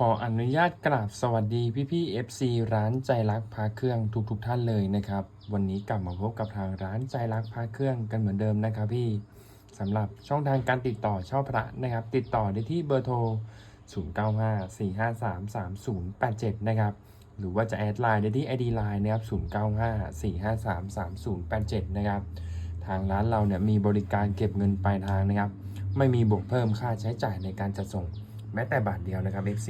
ขออนุญาตกราบสวัสดีพี่พี่ FC ร้านใจรักพาเครื่องทุกทุกๆท่านเลยนะครับ วันนี้กลับมาพบกับทางร้านใจรักพาเครื่องกันเหมือนเดิมนะครับพี่สำหรับช่องทางการติดต่อช่อพระนะครับ ติดต่อได้ที่เบอร์โทร 0954533087 นะครับ หรือว่าจะแอดไลน์ได้ที่ ID Line นะครับ0954533087 นะครับ ทางร้านเราเนี่ยมีบริการเก็บเงินปลายทางนะครับ ไม่มีบวกเพิ่มค่าใช้จ่ายในการจัดส่ง แม้แต่บาทเดียวนะครับ FC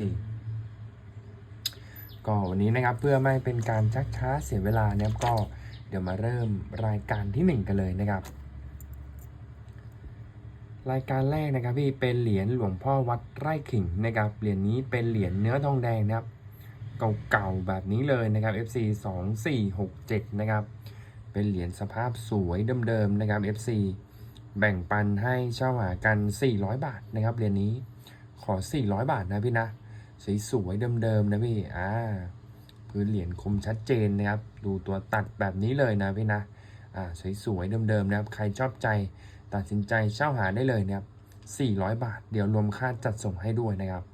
ก็วันนี้นะครับเพื่อไม่เป็นการชักช้าเสียเวลานะครับก็เดี๋ยวมาเริ่มรายการที่ 1 กันเลยนะครับ รายการแรกนะครับพี่เป็นเหรียญหลวงพ่อวัดไร่ขิงนะครับเหรียญนี้เป็นเหรียญเนื้อทองแดงนะครับเก่าๆแบบนี้เลยนะครับ FC 2467นะครับเป็นเหรียญสภาพสวยเดิมๆนะครับ FC แบ่งปันให้เช่าหากัน 400 บาทนะครับเหรียญนี้ ขอ 400 บาทนะพี่นะ สวยๆเดิมๆนะพี่ อ่า พื้นเหรียญคมชัดเจนนะครับ ดูตัวตัดแบบนี้เลยนะพี่นะ อ่า สวยๆเดิมๆนะครับ ใครชอบใจตัดสินใจเช่าหาได้เลยนะครับ400 บาท เดี๋ยวรวมค่าจัดส่งให้ด้วยนะครับ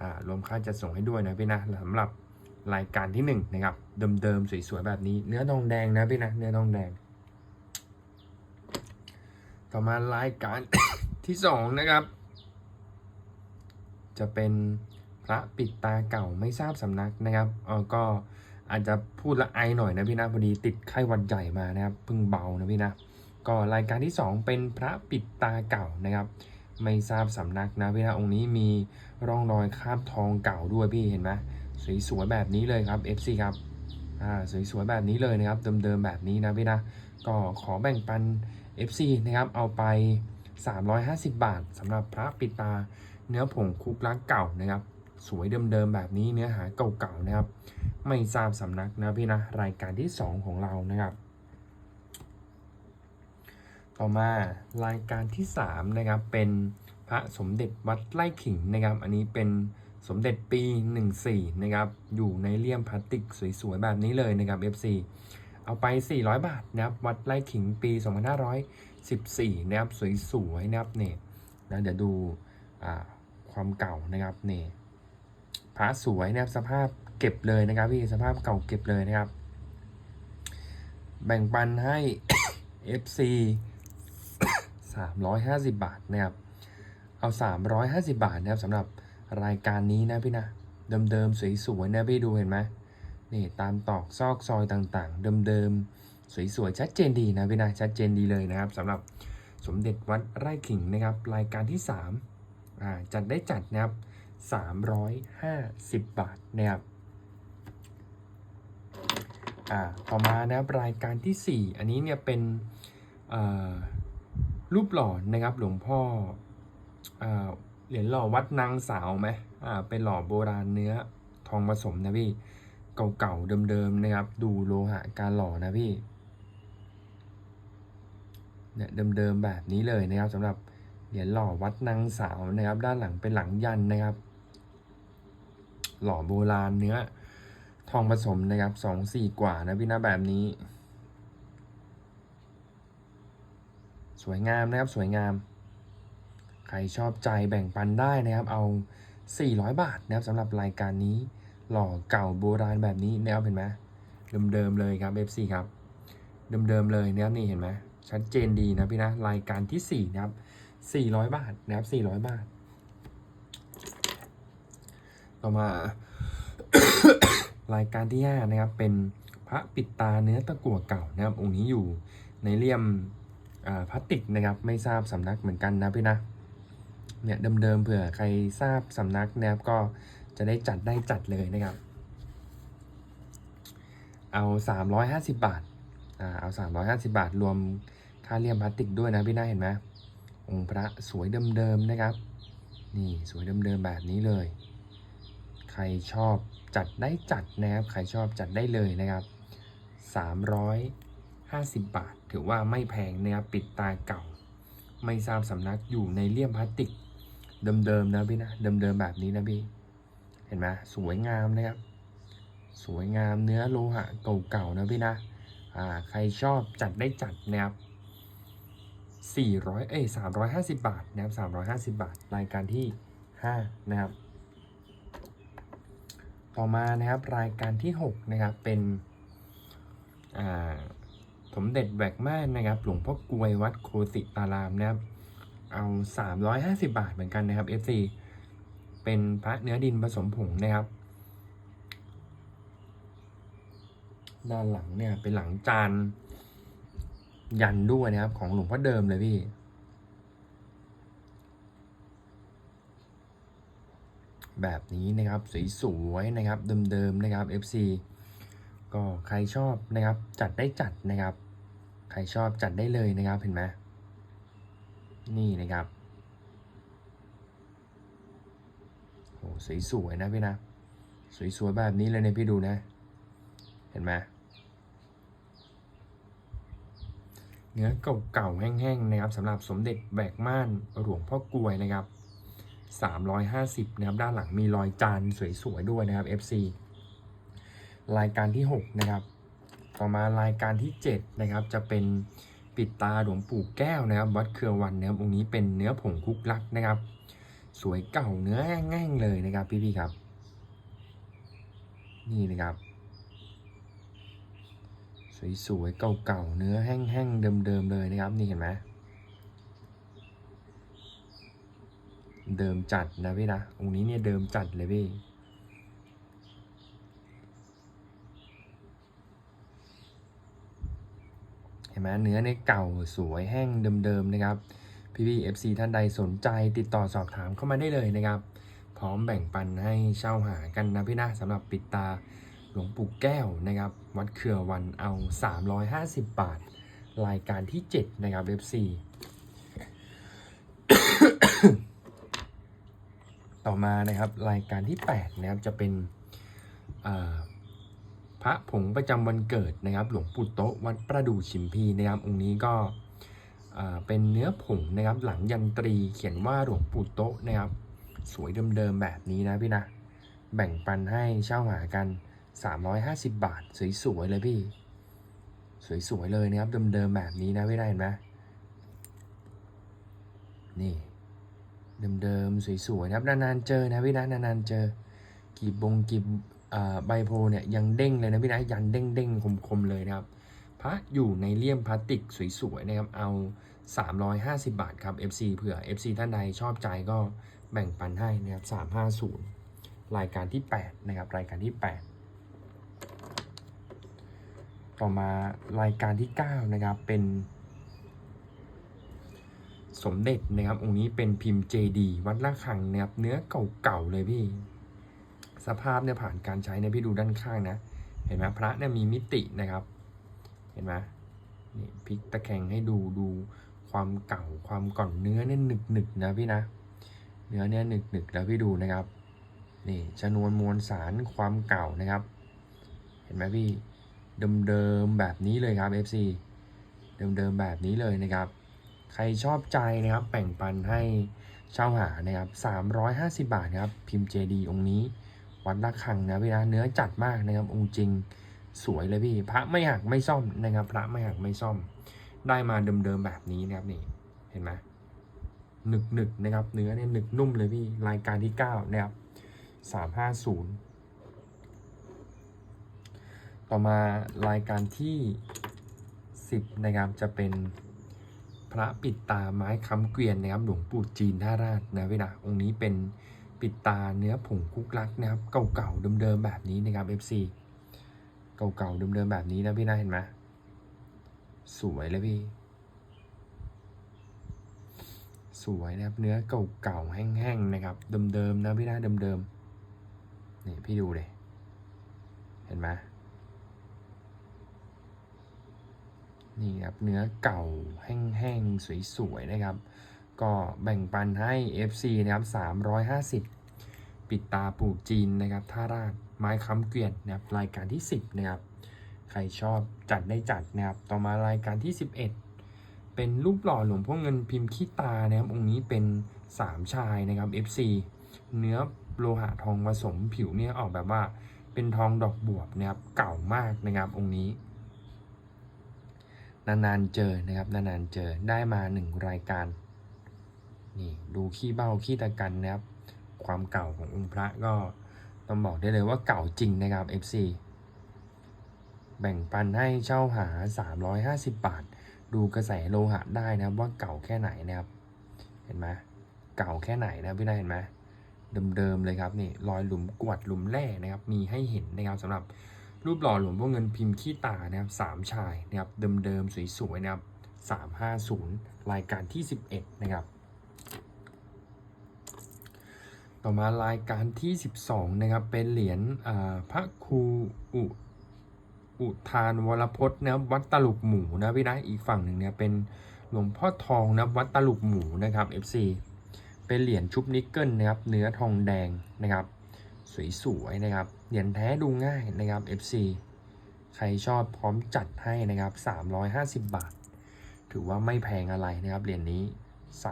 อ่า รวมค่าจัดส่งให้ด้วยนะพี่นะสำหรับรายการที่หนึ่งนะครับ เดิมๆสวยๆแบบนี้ เนื้อทองแดงนะพี่นะ เนื้อทองแดง ต่อมารายการที่สองนะครับ จะเป็นพระปิดตาเก่าไม่ทราบสำนักนะครับเออก็อาจจะพูดละไอหน่อยนะพี่นะพอดีติดไข้หวัดใหญ่มานะครับเพิ่งเบานะพี่นะก็รายการที่ 2 เป็นพระปิดตาเก่านะครับ ไม่ทราบสำนักนะพี่นะองค์นี้มีร่องรอยคาบทองเก่าด้วยพี่เห็นไหมสวยๆแบบนี้เลยครับ FC ครับอ่าสวยๆแบบนี้เลยนะครับเดิมๆแบบนี้นะพี่นะก็ขอแบ่งปัน FC นะครับเอาไป 350 บาทสำหรับพระปิดตา เนื้อผงคุกลักเก่านะครับ สวยเดิมๆแบบนี้เนื้อหาเก่าๆนะครับ ไม่ทราบสำนักนะพี่นะรายการที่ 2 ของเรานะครับ ต่อมารายการที่3นะครับเป็นพระสมเด็จวัดไร่ขิงนะครับ อันนี้เป็นสมเด็จปี 14 นะครับ อยู่ในเลี่ยมพลาสติกสวยๆ แบบนี้เลยนะครับ FC เอาไป 400 บาทนะครับ วัดไร่ขิงปี 2514 นะครับ สวยๆ นะครับเนี่ยนะเดี๋ยวดูอ่า ความเก่านะครับเนี่ยพระสวยนะครับสภาพเก็บเลยนะครับพี่สภาพเก่าเก็บเลยนะครับ แบ่งปันให้ FC 350 บาทนะครับเอา 350 บาทนะครับสำหรับรายการนี้นะพี่นะเดิมๆสวยๆนะพี่ดูเห็นไหมนี่ตามตอกซอกซอยต่างๆ เดิมๆสวยๆชัดเจนดีนะพี่นะชัดเจนดีเลยนะครับสำหรับสมเด็จวัดไร่ขิงนะครับ รายการที่ 3 จัดได้จัดนะครับ350 บาทนะครับอ่าต่อมานะครับรายการที่ 4 อันนี้เนี่ยเป็นรูปหล่อนะครับหลวงพ่ออเหรียญหล่อวัดนางสาวไหมอ่าเป็นหล่อโบราณเนื้อทองผสมนะพี่เก่าๆเดิมๆนะครับ ดูโลหะการหล่อนะพี่เนี่ยเดิมๆแบบนี้เลยนะครับสำหรับ เหรียญหล่อวัดนางสาวนะครับ ด้านหลังเป็นหลังยันนะครับ หล่อโบราณเนื้อ ทองผสมนะครับสองสี่กว่านะพี่นะแบบนี้ สวยงามนะครับสวยงาม ใครชอบใจแบ่งปันได้นะครับ เอา 400 บาทนะครับสำหรับรายการนี้ หล่อเก่าโบราณแบบนี้นะครับเห็นไหมเดิมๆเลยครับ FC ครับเดิมๆเลยนะครับนี่เห็นไหมชัดเจนดีนะพี่นะรายการที่4นะครับ 400 บาทนะครับ 400 บาท ต่อมา รายการที่5นะครับ เป็นพระปิดตาเนื้อตะกั่วเก่านะครับ องค์นี้อยู่ในเลี่ยมพลาสติกนะครับ ไม่ทราบสำนักเหมือนกันนะพี่นะ เนี่ยเดิมๆเผื่อใครทราบสำนักนะครับ ก็จะได้จัดได้จัดเลยนะครับ เอา 350 บาท อ่า เอา 350 บาท รวมค่าเลี่ยมพลาสติกด้วยนะพี่น่าเห็นไหม องค์พระสวยเดิมๆนะครับ นี่สวยเดิมๆแบบนี้เลย ใครชอบจัดได้จัดนะครับ ใครชอบจัดได้เลยนะครับ 350 บาท ถือว่าไม่แพงนะครับ ปิดตาเก่า ไม่ทราบสำนักอยู่ในเลี่ยมพลาสติกเดิมๆนะพี่นะ เดิมๆแบบนี้นะพี่ เห็นไหมสวยงามนะครับ สวยงามเนื้อโลหะเก่าๆนะพี่นะ อ่า ใครชอบจัดได้จัดนะครับ 400เอ้ย350 บาทนะครับ350 บาท รายการที่ 5 นะครับ ต่อมานะครับรายการที่ 6 นะครับ เป็นสมเด็จแบกม่านนะครับ หลวงพ่อกลวยวัดโคสิตารามนะครับ เอา 350 บาทเหมือนกันนะครับ FC เป็นพระเนื้อดินผสมผงนะครับ ด้านหลังเนี่ยเป็นหลังจาน ยันด้วยนะครับ ของหลวงพ่อเดิมเลยพี่ แบบนี้นะครับสวยๆนะครับ เดิมๆนะครับ FC ก็ใครชอบนะครับ จัดได้จัดนะครับ ใครชอบจัดได้เลยนะครับเห็นไหมนี่นะครับโอ้สวยๆนะพี่นะ สวยๆแบบนี้เลยเนี่ยพี่ดูนะ เห็นไหม เนื้อเก่าๆแห้งๆนะครับสำหรับสมเด็จแบกม่านหลวงพ่อกลวยนะครับ 350นะครับด้านหลังมีรอยจานสวยๆด้วยนะครับ FC รายการที่ 6 นะครับ ต่อมารายการที่ 7 นะครับ จะเป็นปิดตาหลวงปู่แก้วนะครับ วัดเครือวันนะครับองค์นี้เป็นเนื้อผงคุกลักนะครับ สวยเก่าเนื้อแง่งๆเลยนะครับพี่ๆครับ นี่นะครับ สวยๆเก่าๆเนื้อแห้งๆเดิมๆเลยนะครับนี่เห็นไหมเดิมจัดนะพี่นะองค์นี้เนี่ยเดิมจัดเลยพี่เห็นไหมเนื้อในยเก่าสวยแห้งเดิมๆนะครับพี่พี่ FC ท่านใดสนใจติดต่อสอบถามเข้ามาได้เลยนะครับ พร้อมแบ่งปันให้เช่าหากันนะพี่นะสำหรับปิดตา หลวงปู่แก้วนะครับ วัดเครือวันเอา 350 บาท รายการที่ 7 นะครับ FC ต่อมานะครับรายการที่ 8 นะครับจะเป็นพระผงประจำวันเกิดนะครับ หลวงปู่โตะวัดประดู่ชิมพีนะครับองค์นี้ก็เป็นเนื้อผงนะครับหลังยันตรีเขียนว่าหลวงปู่โตะนะครับ สวยเดิมๆแบบนี้นะพี่นะ แบ่งปันให้เช่าหากัน 350 บาท สวยๆเลยพี่ สวยๆเลยนะครับเดิมๆแบบนี้นะพี่ได้เห็นไหมนี่เดิมๆสวยๆนะครับนานๆเจอนะพี่นะนานๆเจอกีบบงกีบใบโพเนี่ยยังเด้งเลยนะพี่นะยันเด้งๆคมๆเลยนะครับพระอยู่ในเลี่ยมพลาสติกสวยๆนะครับเอา 350 บาทครับ FC เผื่อ FC ท่านใดชอบใจก็แบ่งปันให้นะครับ350 รายการที่ 8 นะครับ รายการที่ 8 ต่อมารายการที่ 9 นะครับ เป็นสมเด็จนะครับ องค์นี้เป็นพิมพ์เจดีวัดละคังนะครับเนื้อเก่าๆเลยพี่ สภาพเนี่ยผ่านการใช้เนี่ยพี่ดูด้านข้างนะ เห็นไหมพระเนี่ยมีมิตินะครับ เห็นไหมนี่พลิกตะแคงให้ดูดูความเก่าความก่อนเนื้อเนี่ยหนึกหนึกๆนะพี่นะ เนื้อเนี่ยหนึกหนึกๆแล้วพี่ดูนะครับ นี่ชนวนมวลสารความเก่านะครับ เห็นไหมพี่ เดิมๆแบบนี้เลยครับ FC เดิมๆแบบนี้เลยนะครับ ใครชอบใจนะครับแบ่งปันให้เช่าหานะครับ 350 บาทครับพิมพ์เจดีองค์นี้วัดละคังนะพี่นะเนื้อจัดมากนะครับองค์จริงสวยเลยพี่พระไม่หักไม่ซ่อมนะครับ พระไม่หักไม่ซ่อม ได้มาเดิมๆแบบนี้นะครับนี่เห็นไหมหนึกหนึกๆนะครับ เนื้อเนี่ยหนึกนุ่มเลยพี่รายการที่ 9 นะครับ 350 ต่อมารายการที่ 10 นะครับจะเป็นพระปิดตาไม้ค้ำเกวียนนะครับหลวงปู่จีนท่าราชนะพี่นะองค์นี้เป็นปิดตาเนื้อผงคุกลักนะครับ เก่าๆเดิมๆแบบนี้นะครับ FC เก่าๆเดิมๆแบบนี้นะพี่นะเห็นไหมสวยเลยพี่ สวยนะครับเนื้อเก่าๆแห้งๆนะครับเดิมๆนะพี่นะเดิมๆนี่พี่ดูเลยเห็นไหม นี่ครับเนื้อเก่าแห้งๆ สวยๆ นะครับ ก็แบ่งปันให้ FC นะครับ 350 ปิดตาปลูกจีนนะครับท่าราชไม้ค้ำเกวียนนะครับรายการที่ 10 นะครับ ใครชอบจัดได้จัดนะครับ ต่อมารายการที่ 11 เป็นรูปหล่อหลวงพ่อเงินพิมพ์ขี้ตานะครับ องค์นี้เป็นสามชายนะครับ FC เนื้อโลหะทองผสมผิวเนี่ยออกแบบว่าเป็นทองดอกบวบนะครับเก่ามากนะครับองค์นี้ นานๆเจอนะครับนานๆเจอได้มาหนึ่งรายการนี่ดูขี้เบ้าขี้ตะกันนะครับ ความเก่าขององค์พระก็ต้องบอกได้เลยว่าเก่าจริงนะครับ FC แบ่งปันให้เช่าหา 350 บาท ดูกระแสโลหะได้นะครับว่าเก่าแค่ไหนนะครับ เห็นไหมเก่าแค่ไหนนะพี่นายเห็นไหมเดิมๆเลยครับนี่รอยหลุมกวดหลุมแร่นะครับ มีให้เห็นนะครับสำหรับ รูปหล่อหลวงพ่อเงินพิมพ์ขี้ตานะครับสามชายนะครับเดิมๆสวยๆนะครับ350รายการที่11นะครับ ต่อมารายการที่12นะครับเป็นเหรียญพระครูอุอุทานวรพจน์นะวัดตลุกหมูนะพี่นะอีกฝั่งหนึ่งเนี่ยเป็นหลวงพ่อทองนะวัดตลุกหมูนะครับ FC เป็นเหรียญชุบนิกเกิลนะครับเนื้อทองแดงนะครับ สวยๆนะครับ เหรียญแท้ดูง่ายนะครับ FC ใครชอบพร้อมจัดให้นะครับ 350 บาท ถือว่าไม่แพงอะไรนะครับเหรียญนี้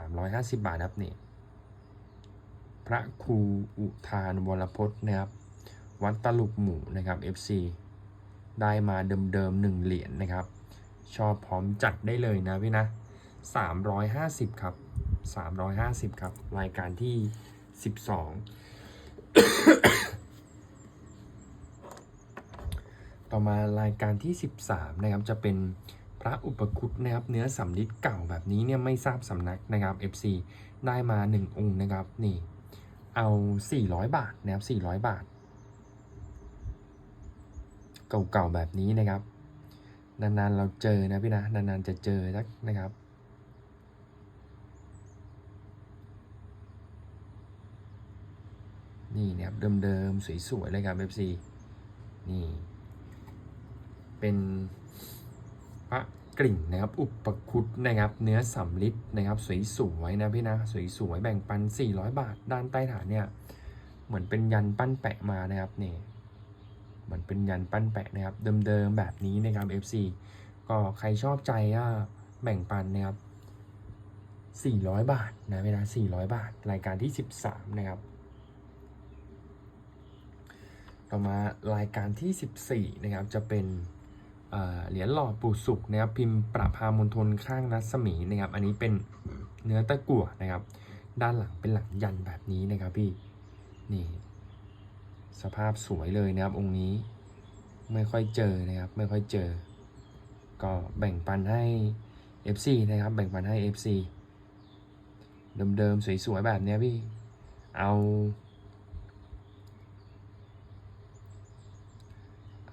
350 บาทนะครับนี่พระครูอุทานวรพจน์นะครับ วัดตลุกหมู่นะครับ FC ได้มาเดิมๆหนึ่งเหรียญนะครับ ชอบพร้อมจัดได้เลยนะพี่นะ 350 ครับ 350 ครับ รายการที่ 12 ต่อมารายการที่ 13นะครับจะเป็นพระอุปคุตนะครับเนื้อสำลิดเก่าแบบนี้เนี่ยไม่ทราบสำนักนะครับ FC ได้มา 1 องค์นะครับนี่เอา 400 บาทนะครับ400 บาท เก่าๆแบบนี้นะครับ นานๆเราเจอนะพี่นะนานๆจะเจอสักนะครับนี่นะครับเดิมๆสวยๆเลยครับ FC นี่ เป็นพระกริ่งนะครับอุปคุตนะครับเนื้อสำลิดนะครับสวยๆนะพี่นะสวยๆแบ่งปัน 400 บาท ด้านใต้ฐานเนี่ยเหมือนเป็นยันปั้นแปะมานะครับนี่เหมือนเป็นยันปั้นแปะนะครับเดิมๆแบบนี้นะครับ FC ก็ใครชอบใจก็แบ่งปันนะครับ400 บาทนะเวลา400 บาท รายการที่ 13 นะครับต่อมารายการที่ 14 นะครับ จะเป็น เหรียญหล่อปู่สุกนะครับพิมพ์ประพามณฑลข้างรัศมีนะครับอันนี้เป็นเนื้อตะกั่วนะครับ ด้านหลังเป็นหลังยันแบบนี้นะครับพี่นี่สภาพสวยเลยนะครับองค์นี้ไม่ค่อยเจอนะครับไม่ค่อยเจอ ก็แบ่งปันให้ FC นะครับแบ่งปันให้ FC เดิมๆสวยๆแบบนี้พี่เอา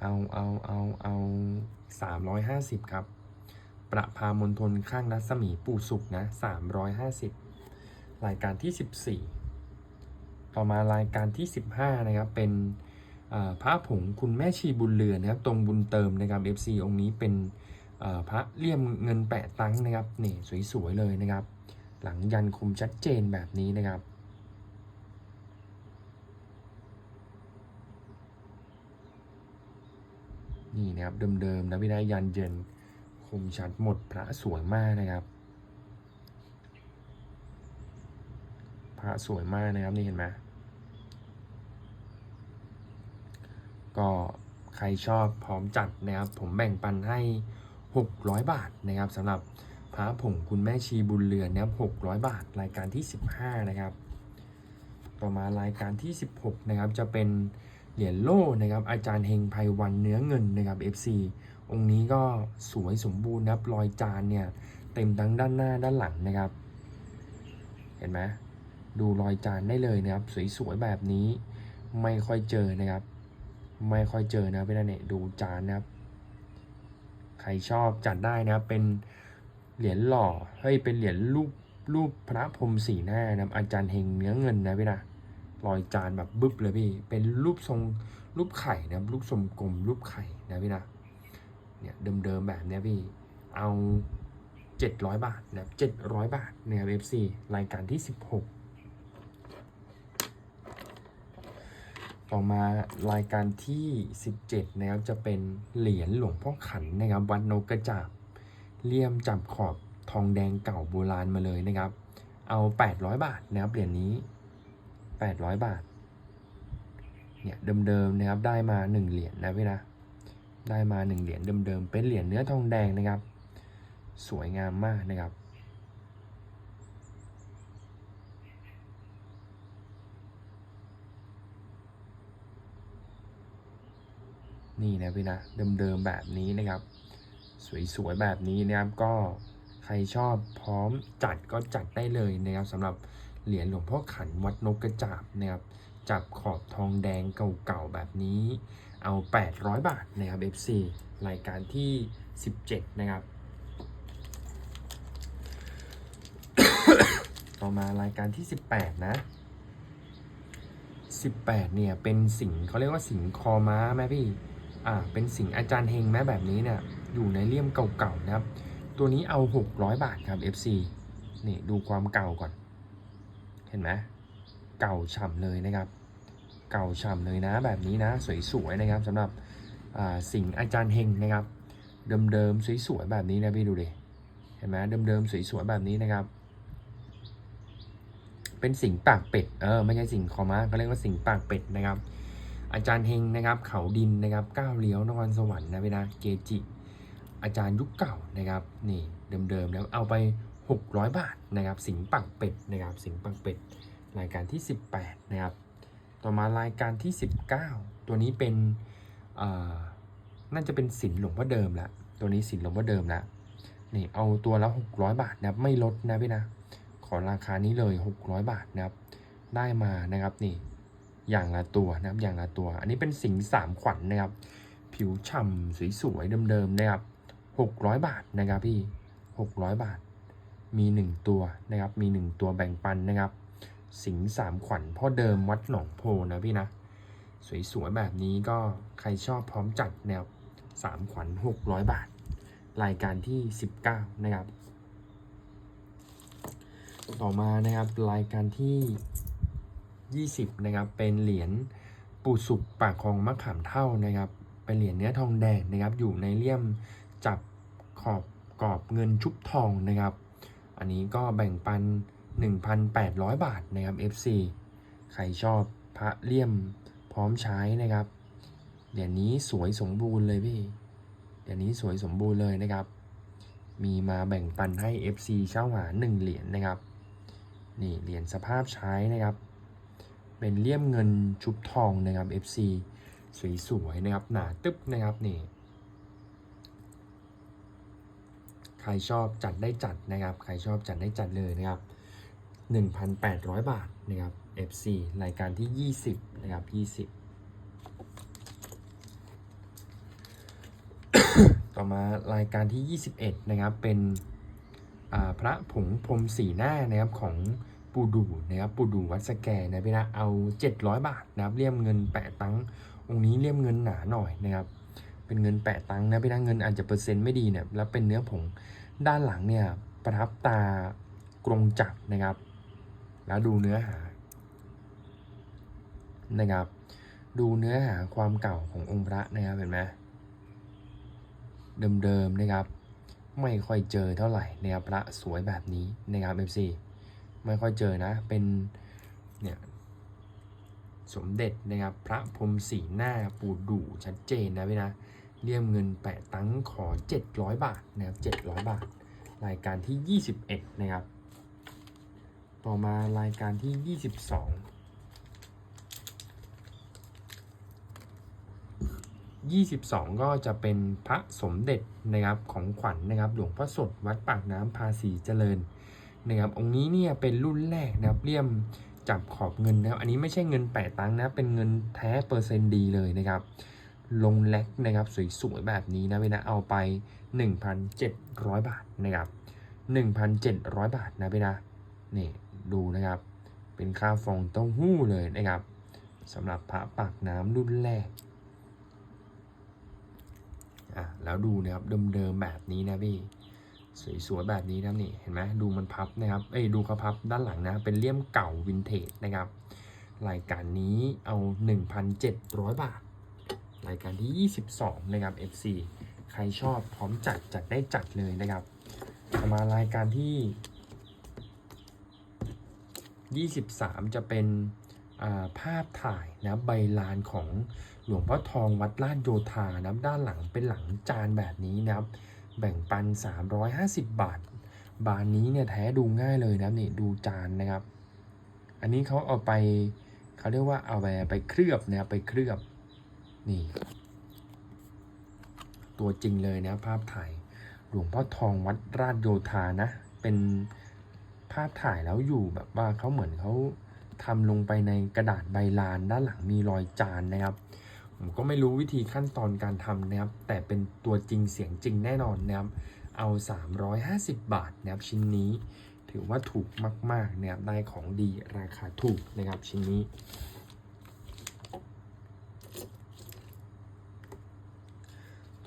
เอาเอาเอาเอาสามร้อยห้าสิบครับ ประพามณฑลข้างรัศมีปู่สุกนะสามร้อยห้าสิบรายการที่สิบสี่ต่อมารายการที่สิบห้านะครับเป็นพระผงคุณแม่ชีบุญเรือนนะครับ ตรงบุญเติมนะครับ FC องค์นี้เป็นพระเลี่ยมเงินแปะตังนะครับนี่สวยๆเลยนะครับ หลังยันคมชัดเจนแบบนี้นะครับ นี่นะครับเดิมๆนะพี่ได้ยันเย็นคมชัดหมดพระสวยมากนะครับ พระสวยมากนะครับนี่เห็นไหมก็ใครชอบพร้อมจัดนะครับผมแบ่งปันให้ 600 บาทนะครับสำหรับพระผงคุณแม่ชีบุญเรือนนะครับ600 บาทรายการที่ 15 นะครับ ต่อมารายการที่ 16 นะครับจะเป็น เหรียญโล่นะครับอาจารย์เฮงไพวันเนื้อเงินนะครับ FC องค์นี้ก็สวยสมบูรณ์นะครับรอยจานเนี่ยเต็มทั้งด้านหน้าด้านหลังนะครับ เห็นไหมดูรอยจานได้เลยนะครับ สวยๆแบบนี้ไม่ค่อยเจอนะครับ ไม่ค่อยเจอนะพี่นันเนี่ยดูจานนะครับ ใครชอบจัดได้นะครับเป็นเหรียญหล่อเฮ้ยเป็นเหรียญรูปรูปพระพรหมสีหน้านะครับอาจารย์เฮงเนื้อเงินนะพี่นะ รอยจานแบบบึ้บเลยพี่ เป็นรูปทรงรูปไข่นะรูปทรงกลมรูปไข่นะพี่นะ เนี่ยเดิมๆแบบเนี้ยพี่ เอาเจ็ดร้อยบาทนะครับเจ็ดร้อยบาทเนี่ยเอฟซีรายการที่สิบหกต่อมารายการที่ 17 นะครับจะเป็นเหรียญหลวงพ่อขันนะครับวัดนกกระจาบเลี่ยมจับขอบทองแดงเก่าโบราณมาเลยนะครับ เอา 800 บาทนะครับเหรียญนี้ 800 บาท เนี่ยเดิมๆนะครับได้มา 1 เหรียญนะพี่นะได้มา 1 เหรียญเดิมๆเป็นเหรียญเนื้อทองแดงนะครับ สวยงามมากนะครับนนี่นะพี่นะเดิมๆแบบนี้นะครับ สวยๆแบบนี้นะครับก็ใครชอบพร้อมจัดก็จัดได้เลยนะครับสำหรับ เหรียญหลวงพ่อขันวัดนกกระจาบนะครับจับขอบทองแดงเก่าๆแบบนี้ เอา 800 บาทนะครับ FC รายการที่ 17 นะครับ ต่อมารายการที่ 18 นะ 18 เนี่ย เป็นสิงเขาเรียกว่าสิงคอม้าไหมพี่ อ่า เป็นสิงอาจารย์เฮงไหมแบบนี้เนี่ย อยู่ในเลี่ยมเก่าๆนะครับ ตัวนี้เอา 600 บาทครับ FC นี่ดูความเก่าก่อน ห็นไหมเก่าฉ่ำเลยนะครับ เก่าฉ่ำเลยนะแบบนี้นะสวยๆนะครับสำหรับสิ่งอาจารย์เฮงนะครับ เดิมๆสวยๆแบบนี้นะพี่ดูดิเห็นไหมเดิมๆสวยๆแบบนี้นะครับ เป็นสิ่งปากเป็ดเออไม่ใช่สิ่งคอมาเขาเรียกว่าสิ่งปากเป็ดนะครับ อาจารย์เฮงนะครับ เขาดินนะครับก้าวเลี้ยวนครสวรรค์นะพี่นะเกจิ อาจารย์ยุคเก่านะครับ นี่เดิมๆแล้วเอาไป 600 บาทนะครับ สิงปักเป็ดนะครับ สิงปักเป็ด รายการที่ 18 นะครับ ต่อมารายการที่ 19 ตัวนี้เป็นน่าจะเป็นสินหลวงพ่อเดิมละตัวนี้สินหลวงพ่อเดิมละนี่เอาตัวละ 600 บาทนะครับ ไม่ลดนะพี่นะ ขอราคานี้เลย 600 บาทนะครับ ได้มานะครับนี่อย่างละตัวนะครับอย่างละตัว อันนี้เป็นสิงสามขวัญนะครับ ผิวฉ่ำสวยๆเดิมๆนะครับ600 บาทนะครับพี่ 600 บาท มี 1 ตัวนะครับ มี 1 ตัวแบ่งปันนะครับ สิงสามขวัญพ่อเดิมวัดหนองโพนะพี่นะ สวยๆแบบนี้ก็ใครชอบพร้อมจัดแนวสามขวัญ600 บาท รายการที่ 19 นะครับ ต่อมานะครับรายการที่ 20 นะครับเป็นเหรียญปู่สุกปากคลองมะขามเท่านะครับเป็นเหรียญเนื้อทองแดงนะครับ อยู่ในเลี่ยมจับขอบกรอบเงินชุบทองนะครับ อันนี้ก็แบ่งปัน 1,800 บาทนะครับ FC ใครชอบพระเลี่ยมพร้อมใช้นะครับเหรียญนี้สวยสมบูรณ์เลยพี่เหรียญนี้สวยสมบูรณ์เลยนะครับ มีมาแบ่งปันให้ FC เช่าหา1เหรียญนะครับนี่เหรียญสภาพใช้นะครับ เป็นเลี่ยมเงินชุบทองนะครับ FC สวยๆนะครับหนาตึ๊บนะครับนี่ ใค รชอบจัดได้จัดนะครับ ใครชอบจัดได้จัดเลยนะครับ 1,800 บาทนะครับ FC รายการที่ 20 นะครับ 20 ต่อมารายการที่ 21 นะครับ เป็นอ่าพระผงพรมสีหน้านะครับของปูดูนะครับปูดูวัดสแกนะพี่นะเอา 700 บาทนะครับเลี่ยมเงินแปะตังค์องค์นี้เลี่ยมเงินหนาหน่อยนะครับ เป็นเงินแปะตังค์นะพี่นะเงินอาจจะเปอร์เซ็นต์ไม่ดีเนี่ยแล้วเป็นเนื้อผงด้านหลังเนี่ยประทับตากรงจักรนะครับ แล้วดูเนื้อหานะครับ ดูเนื้อหาความเก่าขององค์พระนะครับเห็นไหมเดิมๆนะครับ ไม่ค่อยเจอเท่าไหร่นะครับพระสวยแบบนี้นะครับ FC ไม่ค่อยเจอนะเป็นเนี่ยสมเด็จนะครับ พระพรมสีหน้าปูดูชัดเจนนะพี่นะ เลี่ยมเงินแปะตังขอ 700 บาทนะครับ700 บาท รายการที่ 21 นะครับ ต่อมารายการที่ 22 22 ก็จะเป็นพระสมเด็จนะครับของขวัญนะครับ หลวงพ่อสดวัดปากน้ำภาษีเจริญนะครับองค์นี้เนี่ยเป็นรุ่นแรกนะครับเลี่ยมจับขอบเงินนะครับ อันนี้ไม่ใช่เงินแปะตังนะเป็นเงินแท้เปอร์เซ็นต์ดีเลยนะครับ ลงแลกนะครับสวยๆแบบนี้นะเวลาเอาไป 1,700 บาทนะครับ 1,700 บาทนะพี่นะนี่ดูนะครับ เป็นค่าฟองเต้าหู้เลยนะครับสำหรับพระปากน้ำรุ่นแรกอะแล้วดูนะครับเดิมๆแบบนี้นะพี่สวยๆแบบนี้นะนี่เห็นไหมดูมันพับนะครับ เอ้ยดูเขาพับด้านหลังนะ เป็นเลี่ยมเก่าวินเทจนะครับ รายการนี้เอา 1,700 บาท รายการที่ 22 นะครับ FC ใครชอบพร้อมจัดจัดได้จัดเลยนะครับมารายการที่ 23 จะเป็นาภาพถ่ายนะใบลานของหลวงพ่อทองวัดลาดโยธานะครับด้านหลังเป็นหลังจานแบบนี้นะครับ แบ่งปัน 350 บาท บานนี้เนี่ยแท้ดูง่ายเลยนะครับนี่ดูจานนะครับ อันนี้เขาเอาไปเขาเรียกว่าเอาไปไปเคลือบนะครับไปเคลือบ นี่ ตัวจริงเลยนะ ภาพถ่ายหลวงพ่อทองวัดราชโยธานะ เป็นภาพถ่ายแล้วอยู่แบบว่าเขาเหมือนเขาทำลงไปในกระดาษใบลานด้านหลังมีรอยจานนะครับ ผมก็ไม่รู้วิธีขั้นตอนการทำนะครับ แต่เป็นตัวจริงเสียงจริงแน่นอนนะครับ เอา 350 บาทนะครับชิ้นนี้ ถือว่าถูกมากๆนะครับได้ของดีราคาถูกนะครับชิ้นนี้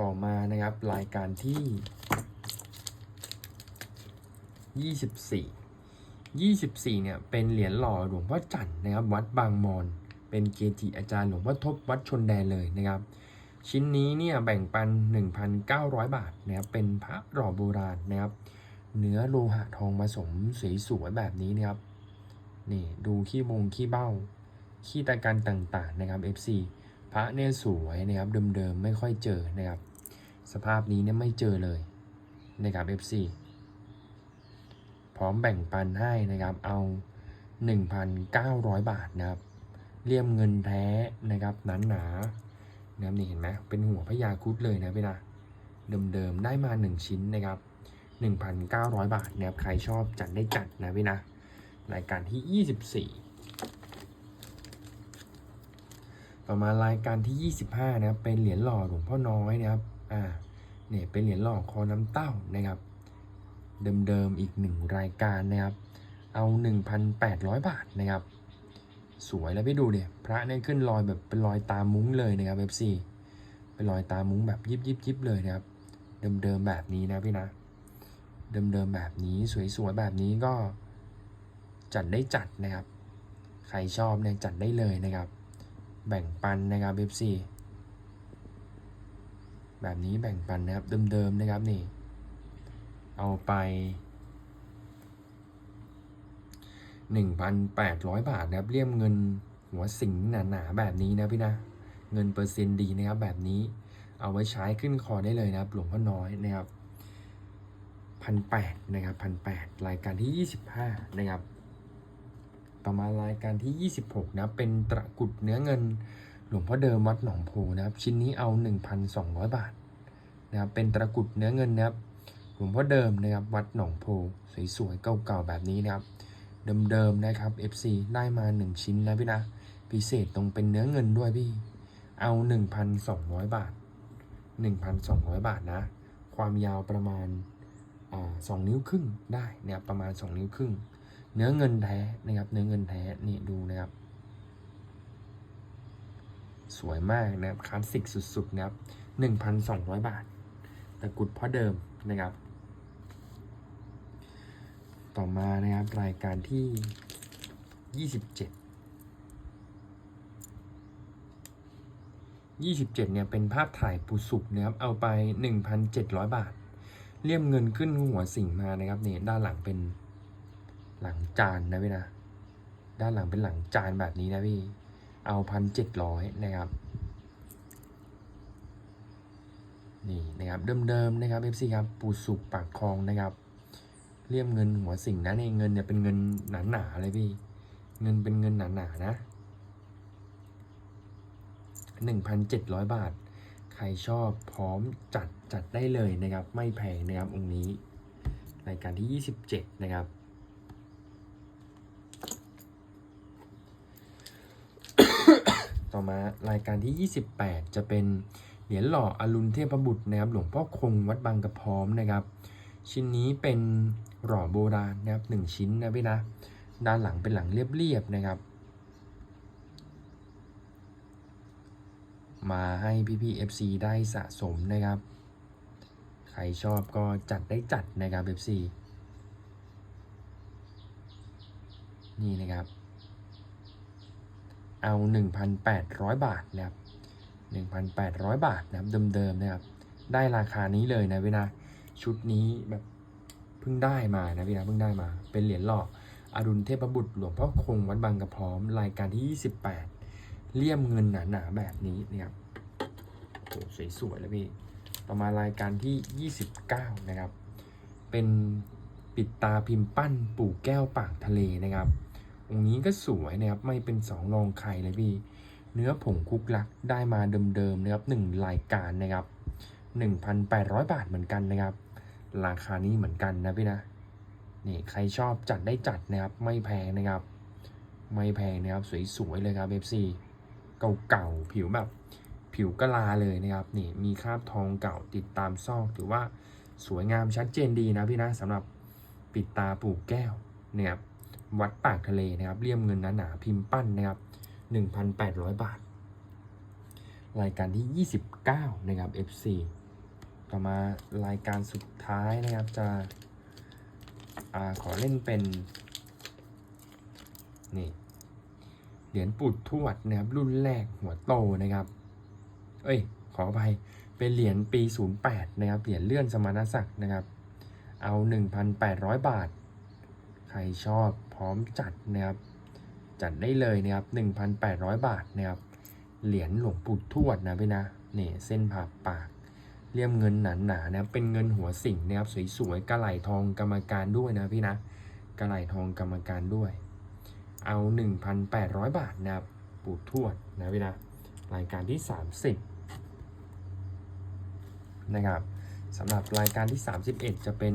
ต่อมานะครับ รายการที่ 24 24 เนี่ย เป็นเหรียญหล่อหลวงพ่อจันทร์นะครับ วัดบางมอน เป็นเกจิอาจารย์หลวงพ่อทบวัดชนแดนเลยนะครับ ชิ้นนี้เนี่ยแบ่งปัน 1,900 บาทนะครับ เป็นพระหล่อโบราณนะครับ เนื้อโลหะทองผสมสวยๆแบบนี้นะครับ นี่ดูขี้มงขี้เบ้า ขี้ตะกันต่างๆนะครับ FC พระเนี่ยสวยนะครับเดิมๆไม่ค่อยเจอนะครับ สภาพนี้เนี่ยไม่เจอเลยนะครับ FC พร้อมแบ่งปันให้นะครับเอา 1,900 บาทนะครับ เลี่ยมเงินแท้นะครับหนาหนานะครับนี่เห็นไหมเป็นหัวพญาครุดเลยนะพี่นะเดิมๆได้มา 1 ชิ้นนะครับ 1,900 บาทนะครับใครชอบจัดได้จัดนะพี่นะรายการที่ 24 ต่อมารายการที่ 25 นะครับเป็นเหรียญหล่อหลวงพ่อน้อยนะครับ อ่าเนี่ยเป็นเหรียญหล่อคอน้ำเต้านะครับ เดิมๆอีกหนึ่งรายการนะครับ เอา 1,800 บาทนะครับ สวยแล้วไปดูเนี่ยพระเนี่ยขึ้นรอยแบบเป็นรอยตามุ้งเลยนะครับ FC เป็นรอยตามุ้งแบบยิบยิบยิบเลยนะครับ เดิมๆแบบนี้นะพี่นะ เดิมๆแบบนี้สวยๆแบบนี้ก็จัดได้จัดนะครับ ใครชอบเนี่ยจัดได้เลยนะครับ แบ่งปันนะครับ FC แบบนี้แบ่งปันนะครับ เดิมๆนะครับนี่ เอาไป 1,800 บาทนะครับ เลี่ยมเงินหัวสิงหนาๆแบบนี้นะพี่นะ เงินเปอร์เซ็นต์ดีนะครับแบบนี้ เอาไว้ใช้ขึ้นคอได้เลยนะครับ หลวงพ่อน้อยนะครับพันแปดนะครับพันแปดรายการที่ 25 นะครับ ต่อมารายการที่ 26 นะ เป็นตะกุดเนื้อเงิน หลวงพ่อเดิมวัดหนองโพนะครับ ชิ้นนี้เอา 1,200 บาทนะครับเป็นตะกรุดเนื้อเงินนะครับหลวงพ่อเดิมนะครับวัดหนองโพสวยๆเก่าๆแบบนี้นะครับ เดิมๆนะครับ FC ได้มา 1 ชิ้นนะพี่นะพิเศษตรงเป็นเนื้อเงินด้วยพี่ เอา 1,200 บาท 1,200 บาทนะ ความยาวประมาณสองนิ้วครึ่งได้นะครับประมาณ 2 นิ้วครึ่ง เนื้อเงินแท้นะครับเนื้อเงินแท้นี่ดูนะครับ สวยมากนะครับคลาสสิกสุดๆนะครับ 1,200 บาทตะกุดพ่อเดิมนะครับ ต่อมานะครับรายการที่ 27 27เนี่ยเป็นภาพถ่ายปุสุกนะครับเอาไป 1,700 บาท เลี่ยมเงินขึ้นหัวสิ่งมานะครับเนี่ด้านหลังเป็นหลังจานนะพี่นะ ด้านหลังเป็นหลังจานแบบนี้นะพี่ เอาพันเจ็ดร้อยนะครับนี่นะครับเดิมๆนะครับ FC ครับปูสุกปากคลองนะครับเลี่ยมเงินหัวสิ่งนะในเงินเนี่ยเป็นเงินหนาๆเลยพี่เงินเป็นเงินหนาๆนะหนึ่งพันเจ็ดร้อยบาท ใครชอบพร้อมจัดจัดได้เลยนะครับ ไม่แพงนะครับองค์นี้รายการที่ 27 นะครับ ต่อมารายการที่ 28 จะเป็นเหรียญหล่ออรุณเทพบุตรนะครับหลวงพ่อคงวัดบางกระพร้อมนะครับ ชิ้นนี้เป็นหล่อโบราณนะครับหนึ่งชิ้นนะพี่นะ ด้านหลังเป็นหลังเรียบๆนะครับ มาให้พี่ๆ FC ได้สะสมนะครับ ใครชอบก็จัดได้จัดนะครับ FC นี่นะครับ เอา 1,800 บาทนะครับ1,800 บาทนะครับเดิมๆนะครับ ได้ราคานี้เลยนะพี่นะชุดนี้แบบเพิ่งได้มานะพี่นะเพิ่งได้มา เป็นเหรียญหล่ออรุณเทพบุตรหลวงพ่อคงวัดบางกระพร้อมรายการที่ 28 เลี่ยมเงินหนาๆแบบนี้นะครับโอ้สวยๆแล้วพี่ต่อมารายการที่ 29 นะครับ เป็นปิดตาพิมพ์ปั้นปู่แก้วปากทะเลนะครับ องนี้ก็สวยนะครับ ไม่เป็นสองรองใครเลยพี่ เนื้อผงคุกลักได้มาเดิมๆนะครับหนึ่งรายการนะครับ1,800บาทเหมือนกันนะครับ ราคานี้เหมือนกันนะพี่นะนี่ใครชอบจัดได้จัดนะครับ ไม่แพงนะครับ ไม่แพงนะครับ สวยๆเลยครับ FC เก่าๆผิวแบบผิวกะลาเลยนะครับนี่มีคราบทองเก่าติดตามซอกถือว่าสวยงามชัดเจนดีนะพี่นะสำหรับปิดตาปลูกแก้วนะครับ วัดปากทะเลนะครับเลี่ยมเงินหนาๆพิมพ์ปั้นนะครับ 1,800 บาท รายการที่ 29 นะครับ FC ต่อมารายการสุดท้ายนะครับจะอขอเล่นเป็น นี่ เหรียญปูดทวดนะครับ รุ่นแรกหัวโตนะครับ เอ้ย ขออภัยเป็นเหรียญปี 08 นะครับ เหรียญเลื่อนสมณศักดิ์นะครับ เอา 1,800 บาท ใครชอบ ร้อมจัดนะครับ จัดได้เลยนะครับ 1,800 บาทนะครับ เหรียญหลวงปู่ทวดนะพี่นะนี่เส้นผ่าปากเลี่ยมเงินหนาๆนะครับเป็นเงินหัวสิงนะครับสวยๆกระไหลทองกรรมการด้วยนะพี่นะกระไหลทองกรรมการด้วย เอา 1,800 บาทนะครับปู่ทวดนะพี่นะรายการที่ 30นะครับสำหรับรายการที่ 31 จะเป็น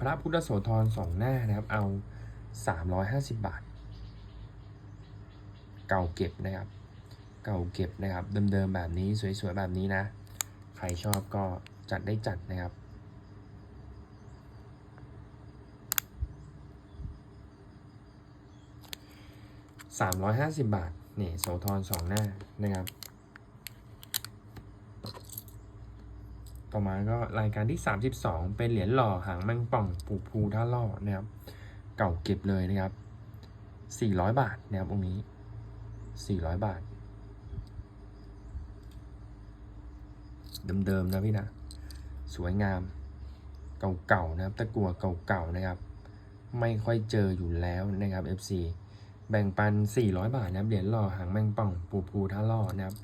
พระพุทธโสธรสองหน้านะครับ เอา 350 บาท เก่าเก็บนะครับ เก่าเก็บนะครับ เดิมๆแบบนี้สวยๆแบบนี้นะ ใครชอบก็จัดได้จัดนะครับสามร้อยห้าสิบบาทนี่โสธรสองหน้านะครับ ต่อมาก็รายการที่32เป็นเหรียญหล่อหางแมงป่องปูภูท่าล่อนะครับ เก่าเก็บเลยนะครับ 400 บาทนะครับองค์นี้ 400 บาท เดิมๆนะพี่นะ สวยงาม เก่าๆนะครับ ตะกัวเก่าๆนะครับ ไม่ค่อยเจออยู่แล้วนะครับ FC แบ่งปัน 400 บาทนะครับเหรียญหล่อหางแมงป่อง ปูภูท่าล่อนะครับ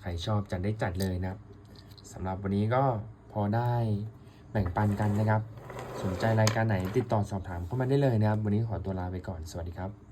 ใครชอบจัดได้จัดเลยนะครับสำหรับวันนี้ก็พอได้แบ่งปันกันนะครับ สนใจรายการไหนติดต่อสอบถามเข้ามาได้เลยนะครับ วันนี้ขอตัวลาไปก่อน สวัสดีครับ